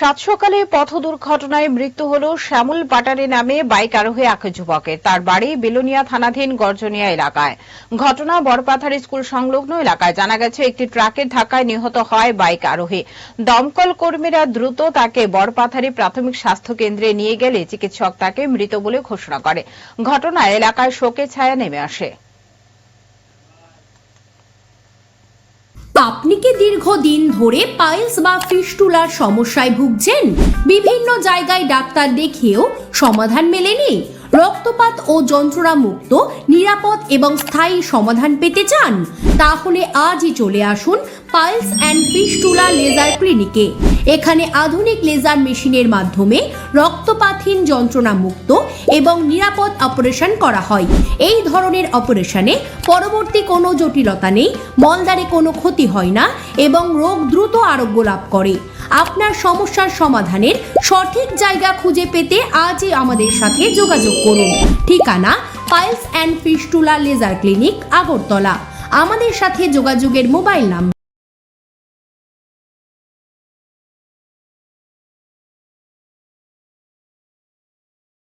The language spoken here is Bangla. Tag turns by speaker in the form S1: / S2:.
S1: সাত সকালে পথ দুর্ঘটনায় মৃত্যু হল শ্যামল পাটারি নামে বাইক আরোহী এক যুবকের। তার বাড়ি বেলুনিয়া থানাধীন গর্জনিয়া এলাকায়। ঘটনা বরপাথার স্কুল সংলগ্ন এলাকায়। জানা গেছে, একটি ট্রাকের ধাক্কায় নিহত হয় বাইক আরোহী। দমকল কর্মীরা দ্রুত তাকে বরপাথারি প্রাথমিক স্বাস্থ্য কেন্দ্রে নিয়ে গেলে চিকিৎসক তাকে মৃত বলে ঘোষণা করে। ঘটনায় এলাকায় শোকের ছায়া নেমে আসে।
S2: আপনি কি দীর্ঘদিন ধরে পাইলস বা ফিস্টুলার সমস্যায় ভুগছেন? বিভিন্ন জায়গায় ডাক্তার দেখিয়েও সমাধান মেলেনি। রক্তপাত ও যন্ত্রণা মুক্ত নিরাপদ এবং স্থায়ী সমাধান পেতে চান? তাহলে আজই চলে আসুন পাইলস অ্যান্ড ফিস্টুলা লেজার ক্লিনিকে। এখানে আধুনিক লেজার মেশিনের মাধ্যমে রক্তপাতহীন যন্ত্রণা মুক্ত এবং নিরাপদ অপারেশন করা হয়। এই ধরনের অপারেশনে পরবর্তী কোনো জটিলতা নেই মলদারে কোনো ক্ষতি হয় না এবং রোগ দ্রুত আরোগ্য লাভ করে। আপনার সমস্যার সমাধানের সঠিক জায়গা খুঁজে পেতে আজই আমাদের সাথে যোগাযোগ করুন। ঠিকানা piles and fistula laser clinic Agartala. আমাদের সাথে যোগাযোগের মোবাইল নাম্বার